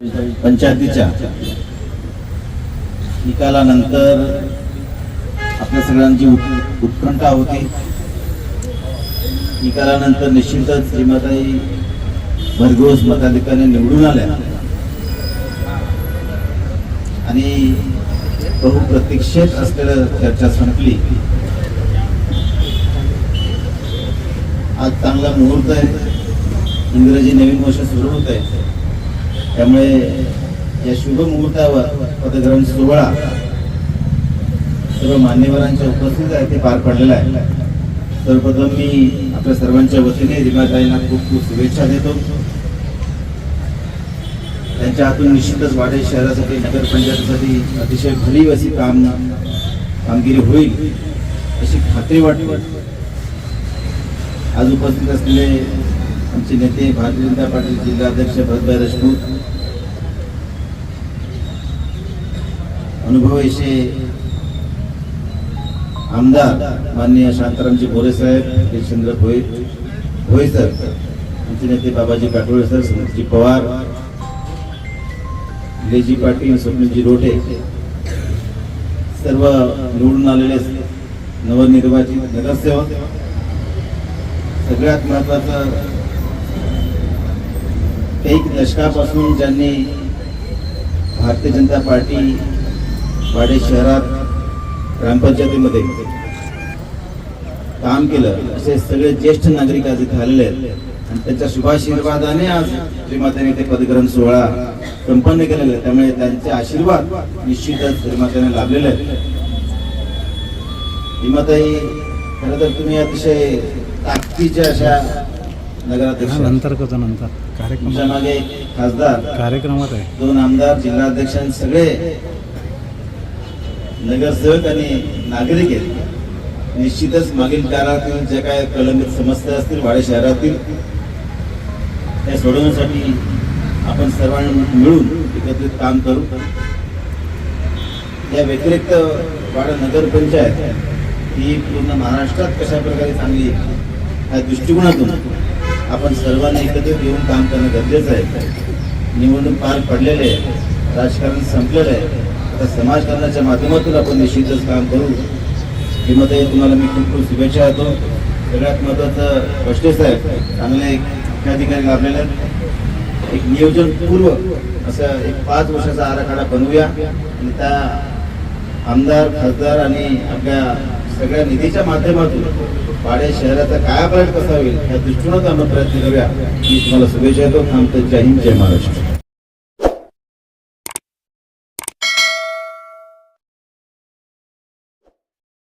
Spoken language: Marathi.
पंचायतीच्या निकालानंतर आपल्या सगळ्यांची उत्कंठा होती. निकालानंतर निश्चितच श्रीमताई भरघोस मताधिकाने निवडून आल्या. आणि बहुप्रतीक्षेत असलेल्या चर्चा संपली. आज चांगला मुहूर्त आहे. इंग्रजी नवीन वर्ष सुरू होत आहे. त्यामुळे या शुभ मुहूर्तावर पदग्रहण सोहळा सर्व मान्यवरांच्या उपस्थित आहे ते पार पडलेला आहे. सर्वप्रथम मी आपल्या सर्वांच्या वतीने रिमाताईंना खूप खूप शुभेच्छा देतो. त्यांच्या हातून निश्चितच वाडे शहरासाठी नगरपंचायतीसाठी अतिशय भरीव अशी काम कामगिरी होईल अशी खात्री वाटते. आज उपस्थित असलेले आमचे नेते भारतीय जनता पार्टी जिल्हाध्यक्ष भरतभाई राजपूत. अनुभव असे आमदार माननीय शांतारामजी भोरे साहेब हरिश्चंद्र भोई भोई सर आमचे नेते बाबाजी काटोळे सर सुनीलजी पवार लेजी पाटील स्वप्नजी रोटे सर्व निवडून आलेले नवनिर्वाचित नगरसेवक. सगळ्यात महत्वाचं एक दशकापासून ज्यांनी भारतीय जनता पार्टी वाडे शहरात ग्रामपंचायतीमध्ये काम केलं असे सगळे ज्येष्ठ नागरिक आज इथे आलेले आहेत. आणि त्यांच्या शुभाशीर्वादाने आज श्रीमाताने ते पदग्रहण सोहळा संपन्न केलेला आहे. त्यामुळे त्यांचे आशीर्वाद निश्चितच श्रीमाताने लाभलेले आहेत. श्रीमाताई खरं तर तुम्ही अतिशय ताकदीच्या अशा नगराध्यक्ष. नंतर करतो नंतर. तुमच्या कार्यक्रम मागे खासदार. कार्यक्रमात आहे. दोन आमदार जिल्हाध्यक्ष आणि सगळे नगरसेवक आणि नागरिक आहेत. निश्चितच मागील काळातील ज्या काय प्रलंबित समस्या असतील वाडे शहरातील त्या सोडवण्यासाठी आपण सर्वांनी मिळून एकत्रित काम करू. या व्यतिरिक्त वाडा नगर पंचायत ही पूर्ण महाराष्ट्रात कशा प्रकारे चांगली या दृष्टिकोनातून आपण सर्वांनी एकत्रित येऊन काम करणं गरजेचं आहे. निवडणूक पार पडलेले आहे. राजकारण संपलेलं आहे. आता समाजकारणाच्या माध्यमातून आपण निश्चितच काम करू. किंमतही तुम्हाला मी खूप खूप शुभेच्छा देतो. सगळ्यात महत्वाचं गोष्टी साहेब चांगले मुख्याधिकारी लाभलेले एक नियोजनपूर्व असं एक पाच वर्षाचा आराखडा बनवूया. आणि त्या आमदार खासदार आणि आपल्या सगळ्या निधीच्या माध्यमातून पाडे शहराचा काय कायापालट कसा होईल या दृष्टीनं आपण प्रयत्न करूया. मी तुम्हाला शुभेच्छा देतो. थांबतो. जय हिंद जय महाराष्ट्र.